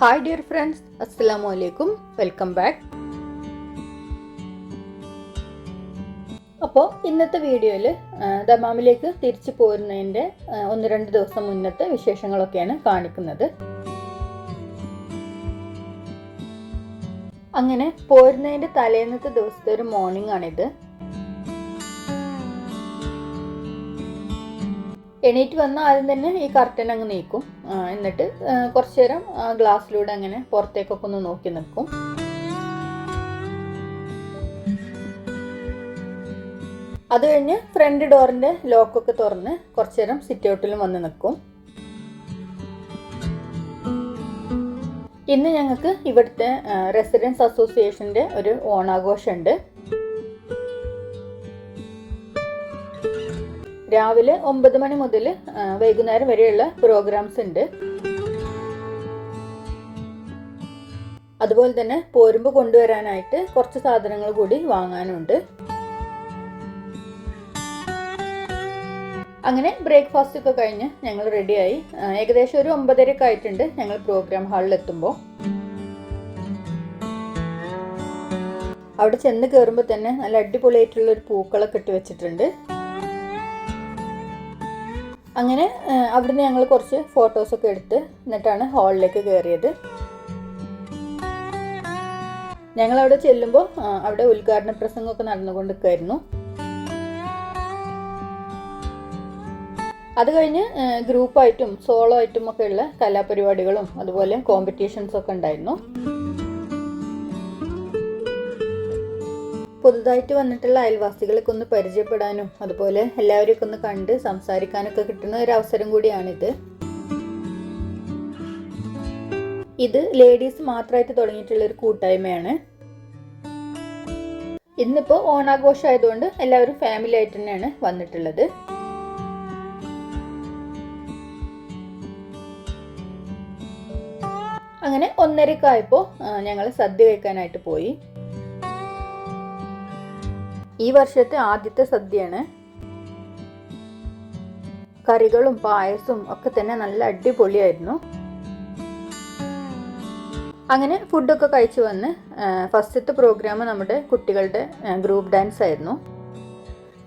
Hi dear friends അസ്സലാമു അലൈക്കും welcome back അപ്പോൾ ഇന്നത്തെ വീഡിയോയിൽ ദമാമിലേക്ക് തിരിച്ചു പോരുന്നതിന്റെ ഒന്ന് രണ്ട് ദിവസം മുന്നത്തെ വിശേഷങ്ങളൊക്കെയാണ് കാണിക്കുന്നത്. അങ്ങനെ പോരുന്നതിന്റെ തലേന്നത്തെ ദിവസത്തെ ഒരു മോർണിംഗ് ആണിത്. എണീറ്റ് വന്ന ആദ്യം തന്നെ ഈ കർട്ടൻ അങ്ങ് നീക്കും. എന്നിട്ട് കുറച്ചു നേരം ഗ്ലാസ്സിലൂടെ അങ്ങനെ പുറത്തേക്കൊക്കെ ഒന്ന് നോക്കി നിൽക്കും. അത് കഴിഞ്ഞ് ഫ്രണ്ട് ഡോറിന്റെ ലോക്കൊക്കെ തുറന്ന് കുറച്ച് നേരം സിറ്റ് ഔട്ടിലും വന്ന് നിൽക്കും. ഇന്ന് ഞങ്ങൾക്ക് ഇവിടുത്തെ റെസിഡൻസ് അസോസിയേഷന്റെ ഒരു ഓണാഘോഷമുണ്ട്. രാവിലെ ഒമ്പത് മണി മുതൽ വൈകുന്നേരം വരെയുള്ള പ്രോഗ്രാംസ് ഉണ്ട്. അതുപോലെ തന്നെ പോരുമ്പോൾ കൊണ്ടുവരാനായിട്ട് കുറച്ച് സാധനങ്ങൾ കൂടി വാങ്ങാനുണ്ട്. അങ്ങനെ ബ്രേക്ക്ഫാസ്റ്റ് ഒക്കെ കഴിഞ്ഞ് ഞങ്ങൾ റെഡിയായി ഏകദേശം ഒരു ഒമ്പതരയൊക്കെ ആയിട്ടുണ്ട് ഞങ്ങൾ പ്രോഗ്രാം ഹാളിൽ എത്തുമ്പോൾ അവിടെ ചെന്ന് കയറുമ്പോൾ തന്നെ നല്ല അടിപൊളിയായിട്ടുള്ള ഒരു പൂക്കളൊക്കെ ഇട്ട് വെച്ചിട്ടുണ്ട്. അങ്ങനെ അവിടുന്ന് ഞങ്ങൾ കുറച്ച് ഫോട്ടോസൊക്കെ എടുത്ത് എന്നിട്ടാണ് ഹാളിലേക്ക് കയറിയത് ഞങ്ങൾ അവിടെ ചെല്ലുമ്പോൾ അവിടെ ഉദ്ഘാടന പ്രസംഗമൊക്കെ നടന്നുകൊണ്ടിരിക്കുകയായിരുന്നു. അത് കഴിഞ്ഞ് ഗ്രൂപ്പായിട്ടും സോളോ ആയിട്ടും ഒക്കെ ഉള്ള കലാപരിപാടികളും അതുപോലെ കോമ്പറ്റീഷൻസ് ഒക്കെ ഉണ്ടായിരുന്നു. പുതുതായിട്ട് വന്നിട്ടുള്ള അയൽവാസികളൊക്കെ ഒന്ന് പരിചയപ്പെടാനും അതുപോലെ എല്ലാവരെയൊക്കെ ഒന്ന് കണ്ട് സംസാരിക്കാനൊക്കെ കിട്ടുന്ന ഒരു അവസരം കൂടിയാണിത്. ഇത് ലേഡീസ് മാത്രമായിട്ട് തുടങ്ങിയിട്ടുള്ള ഒരു കൂട്ടായ്മയാണ്. ഇന്നിപ്പോ ഓണാഘോഷം ആയതുകൊണ്ട് എല്ലാവരും ഫാമിലി ആയിട്ട് തന്നെയാണ് വന്നിട്ടുള്ളത്. അങ്ങനെ ഒന്നരക്കായപ്പോ ഞങ്ങൾ സദ്യ കഴിക്കാനായിട്ട് പോയി. ഈ വർഷത്തെ ആദ്യത്തെ സദ്യയാണ്. കറികളും പായസവും ഒക്കെ തന്നെ നല്ല അടിപൊളിയായിരുന്നു. അങ്ങനെ ഫുഡൊക്കെ കഴിച്ചു വന്ന് ഫസ്റ്റത്തെ പ്രോഗ്രാം നമ്മുടെ കുട്ടികളുടെ ഗ്രൂപ്പ് ഡാൻസ് ആയിരുന്നു.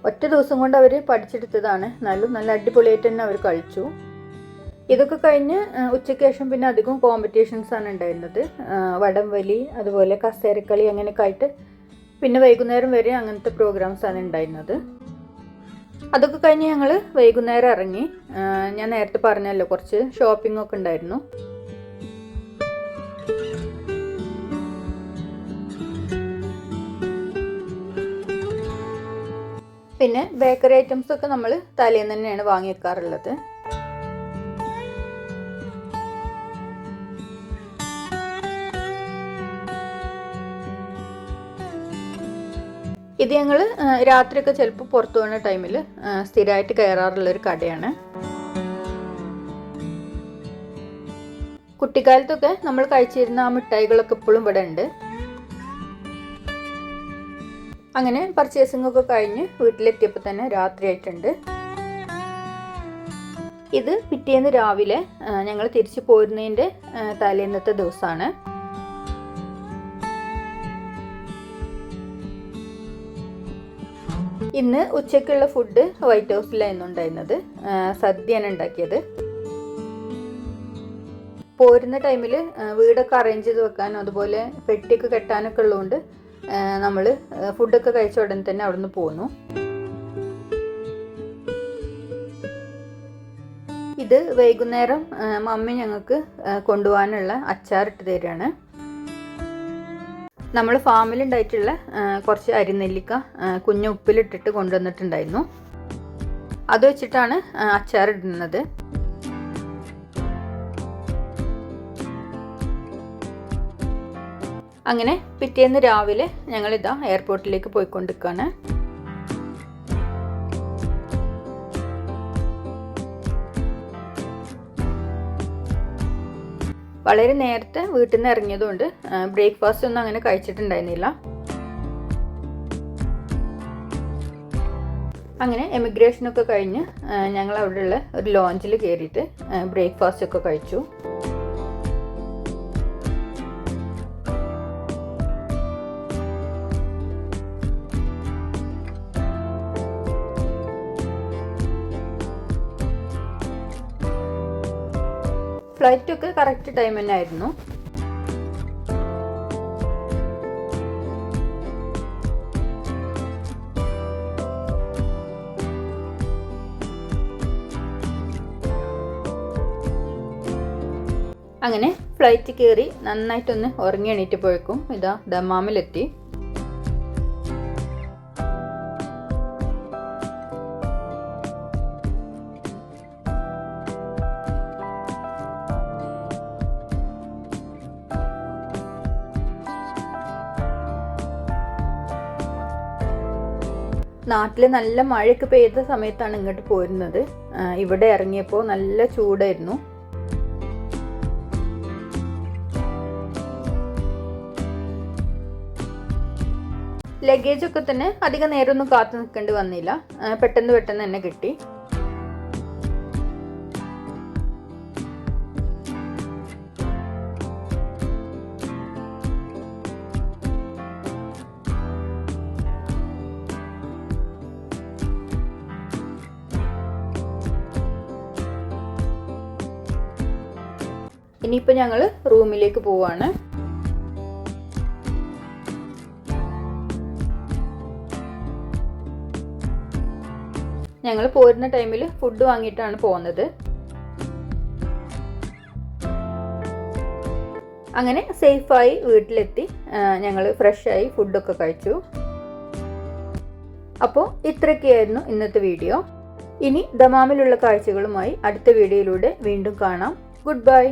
ഒറ്റ ദിവസം കൊണ്ട് അവർ പഠിച്ചെടുത്തതാണ്. നല്ല നല്ല അടിപൊളിയായിട്ട് തന്നെ അവർ കളിച്ചു. ഇതൊക്കെ കഴിഞ്ഞ് ഉച്ചയ്ക്ക് ശേഷം പിന്നെ അധികം കോമ്പറ്റീഷൻസ് ആണ് ഉണ്ടായിരുന്നത്. വടംവലി അതുപോലെ കസേരക്കളി അങ്ങനെയൊക്കെ ആയിട്ട് പിന്നെ വൈകുന്നേരം വരെ അങ്ങനത്തെ പ്രോഗ്രാംസ് ആണ് ഉണ്ടായിരുന്നത്. അതൊക്കെ കഴിഞ്ഞ് ഞങ്ങൾ വൈകുന്നേരം ഇറങ്ങി. ഞാൻ നേരത്തെ പറഞ്ഞല്ലോ കുറച്ച് ഷോപ്പിംഗ് ഒക്കെ ഉണ്ടായിരുന്നു. പിന്നെ ബേക്കറി ഐറ്റംസ് ഒക്കെ നമ്മൾ തലേന്ന് തന്നെയാണ് വാങ്ങി വെക്കാറുള്ളത് ഇത് ഞങ്ങൾ രാത്രിയൊക്കെ ചിലപ്പോൾ പുറത്തു പോകുന്ന ടൈമിൽ സ്ഥിരമായിട്ട് കയറാറുള്ള ഒരു കടയാണ്. കുട്ടിക്കാലത്തൊക്കെ നമ്മൾ കഴിച്ചിരുന്ന ആ മിഠായികളൊക്കെ ഇപ്പോഴും ഇവിടെ ഉണ്ട്. അങ്ങനെ പർച്ചേസിംഗ് ഒക്കെ കഴിഞ്ഞ് വീട്ടിലെത്തിയപ്പോൾ തന്നെ രാത്രിയായിട്ടുണ്ട്. ഇത് പിറ്റേന്ന് രാവിലെ ഞങ്ങൾ തിരിച്ചു പോരുന്നതിന്റെ തലേന്നത്തെ ദിവസമാണ് ഇന്ന് ഉച്ചയ്ക്കുള്ള ഫുഡ് വൈറ്റ് ഹൗസിലായിരുന്നു ഉണ്ടായിരുന്നത് സദ്യയാണ് ഉണ്ടാക്കിയത്. പോരുന്ന ടൈമിൽ വീടൊക്കെ അറേഞ്ച് ചെയ്ത് വെക്കാനും അതുപോലെ പെട്ടിയൊക്കെ കെട്ടാനൊക്കെ ഉള്ളതുകൊണ്ട് നമ്മൾ ഫുഡൊക്കെ കഴിച്ച ഉടനെ തന്നെ അവിടുന്ന് പോന്നു. ഇത് വൈകുന്നേരം മമ്മി ഞങ്ങൾക്ക് കൊണ്ടുപോകാനുള്ള അച്ചാറിട്ട് തരികയാണ്. നമ്മൾ ഫാമിൽ ഉണ്ടായിട്ടുള്ള കുറച്ച് അരിനെല്ലിക്ക നെല്ലിക്ക കുഞ്ഞു ഉപ്പിലിട്ടിട്ട് കൊണ്ടുവന്നിട്ടുണ്ടായിരുന്നു. അത് വെച്ചിട്ടാണ് അച്ചാർ ഇടുന്നത് അങ്ങനെ പിറ്റേന്ന് രാവിലെ ഞങ്ങളിതാ എയർപോർട്ടിലേക്ക് പോയിക്കൊണ്ടിരിക്കുകയാണ് വളരെ നേരത്തെ വീട്ടിൽ നിന്ന് ഇറങ്ങിയതുകൊണ്ട് ബ്രേക്ക്ഫാസ്റ്റ് ഒന്നും അങ്ങനെ കഴിച്ചിട്ടുണ്ടായിരുന്നില്ല. അങ്ങനെ എമിഗ്രേഷനൊക്കെ കഴിഞ്ഞ് ഞങ്ങൾ അവിടെയുള്ള ഒരു ലോഞ്ചിൽ കയറിയിട്ട് ബ്രേക്ക്ഫാസ്റ്റ് ഒക്കെ കഴിച്ചു. ഫ്ലൈറ്റൊക്കെ കറക്റ്റ് ടൈം തന്നെ ആയിരുന്നു. അങ്ങനെ ഫ്ലൈറ്റ് കയറി നന്നായിട്ടൊന്ന് ഉറങ്ങി എണീറ്റ് പോയേക്കും. ഇതാ ദമാമിലെത്തി നാട്ടിൽ നല്ല മഴയൊക്കെ പെയ്ത സമയത്താണ് ഇങ്ങോട്ട് പോരുന്നത്. ഇവിടെ ഇറങ്ങിയപ്പോൾ നല്ല ചൂടായിരുന്നു. ലഗേജൊക്കെ തന്നെ അധികം നേരമൊന്നും കാത്തു നിൽക്കേണ്ടി വന്നില്ല. പെട്ടെന്ന് പെട്ടെന്ന് തന്നെ കിട്ടി. ഇനിയിപ്പോൾ ഞങ്ങൾ റൂമിലേക്ക് പോവാണ്. ഞങ്ങൾ പോരുന്ന ടൈമിൽ ഫുഡ് വാങ്ങിയിട്ടാണ് പോകുന്നത് അങ്ങനെ സേഫായി വീട്ടിലെത്തി ഞങ്ങൾ ഫ്രഷായി ഫുഡൊക്കെ കഴിച്ചു. അപ്പോൾ ഇത്രയൊക്കെയായിരുന്നു ഇന്നത്തെ വീഡിയോ. ഇനി ദമാമിലുള്ള കാഴ്ചകളുമായി അടുത്ത വീഡിയോയിലൂടെ വീണ്ടും കാണാം. Good bye